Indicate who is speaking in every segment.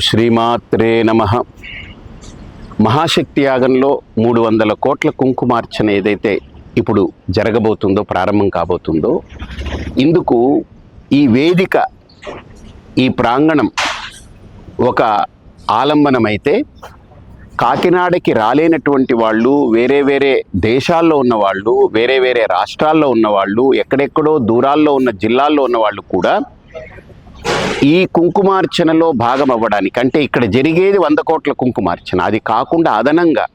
Speaker 1: శ్రీమాత్రే నమ. మహాశక్తి యాగంలో మూడు వందల కోట్ల కుంకుమార్చన ఏదైతే ఇప్పుడు జరగబోతుందో ప్రారంభం కాబోతుందో ఇందుకు ఈ వేదిక ఈ ప్రాంగణం ఒక ఆలంబనమైతే కాకినాడకి రాలేనటువంటి వాళ్ళు వేరే వేరే దేశాల్లో ఉన్న వాళ్ళు వేరే వేరే రాష్ట్రాల్లో ఉన్న వాళ్ళు ఎక్కడెక్కడో దూరాల్లో ఉన్న జిల్లాల్లో ఉన్న వాళ్ళు కూడా ఈ కుంకుమార్చనలో భాగం అవ్వడానికి అంటే ఇక్కడ జరిగేది వంద కోట్ల కుంకుమార్చన. అది కాకుండా అదనంగా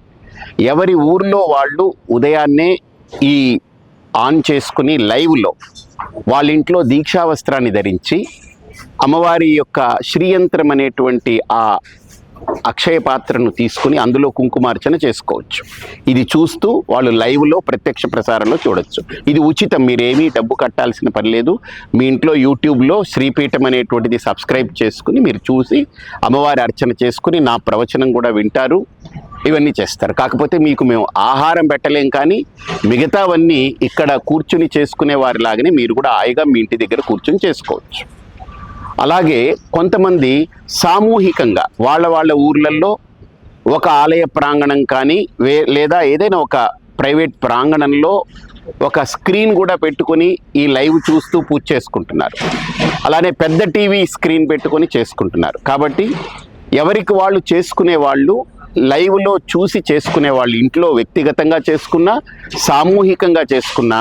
Speaker 1: ఎవరి ఊర్లో వాళ్ళు ఉదయాన్నే ఈ ఆన్ చేసుకుని లైవ్లో వాళ్ళ ఇంట్లో దీక్షా వస్త్రాన్ని ధరించి అమ్మవారి యొక్క శ్రీయంత్రం అనేటువంటి ఆ అక్షయ పాత్రను తీసుకుని అందులో కుంకుమార్చన చేసుకోవచ్చు. ఇది చూస్తూ వాళ్ళు లైవ్లో ప్రత్యక్ష ప్రసారంలో చూడొచ్చు. ఇది ఉచితం మీరేమీ డబ్బు కట్టాల్సిన పని లేదు. మీ ఇంట్లో యూట్యూబ్లో శ్రీపీఠం అనేటువంటిది సబ్స్క్రైబ్ చేసుకుని మీరు చూసి అమ్మవారి అర్చన చేసుకుని నా ప్రవచనం కూడా వింటారు. ఇవన్నీ చేస్తారు. కాకపోతే మీకు మేము ఆహారం పెట్టలేం కానీ మిగతావన్నీ ఇక్కడ కూర్చుని చేసుకునే వారిలాగానే మీరు కూడా హాయిగా మీ ఇంటి దగ్గర కూర్చుని చేసుకోవచ్చు. అలాగే కొంతమంది సామూహికంగా వాళ్ళ వాళ్ళ ఊర్లలో ఒక ఆలయ ప్రాంగణం కానీ వే లేదా ఏదైనా ఒక ప్రైవేట్ ప్రాంగణంలో ఒక స్క్రీన్ కూడా పెట్టుకొని ఈ లైవ్ చూస్తూ పూజ చేసుకుంటున్నారు. అలానే పెద్ద టీవీ స్క్రీన్ పెట్టుకొని చేసుకుంటున్నారు. కాబట్టి ఎవరికి వాళ్ళు చేసుకునే వాళ్ళు లైవ్లో చూసి చేసుకునే వాళ్ళు ఇంట్లో వ్యక్తిగతంగా చేసుకున్నా సామూహికంగా చేసుకున్నా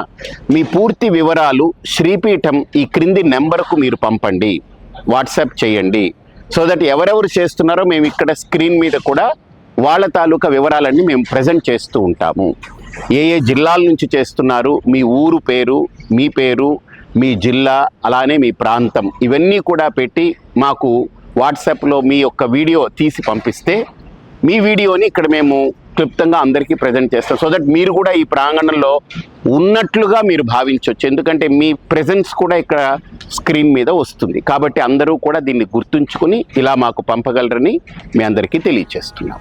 Speaker 1: మీ పూర్తి వివరాలు శ్రీపీఠం ఈ క్రింది నెంబర్కు మీరు పంపండి. వాట్సాప్ చేయండి. సో దట్ ఎవరెవరు చేస్తున్నారో మేము ఇక్కడ స్క్రీన్ మీద కూడా వాళ్ళ తాలూకా వివరాలన్నీ మేము ప్రజెంట్ చేస్తూ ఉంటాము. ఏ ఏ జిల్లాల నుంచి చేస్తున్నారు మీ ఊరు పేరు మీ పేరు మీ జిల్లా అలానే మీ ప్రాంతం ఇవన్నీ కూడా పెట్టి మాకు వాట్సాప్లో మీ యొక్క వీడియో తీసి పంపిస్తే మీ వీడియోని ఇక్కడ మేము క్లుప్తంగా అందరికీ ప్రజెంట్ చేస్తారు సో దట్ మీరు కూడా ఈ ప్రాంగణంలో ఉన్నట్లుగా మీరు భావించవచ్చు ఎందుకంటే మీ ప్రజెన్స్ కూడా ఇక్కడ స్క్రీన్ మీద వస్తుంది. కాబట్టి అందరూ కూడా దీన్ని గుర్తుంచుకుని ఇలా మాకు పంపగలరని మీ అందరికీ తెలియచేస్తున్నాం.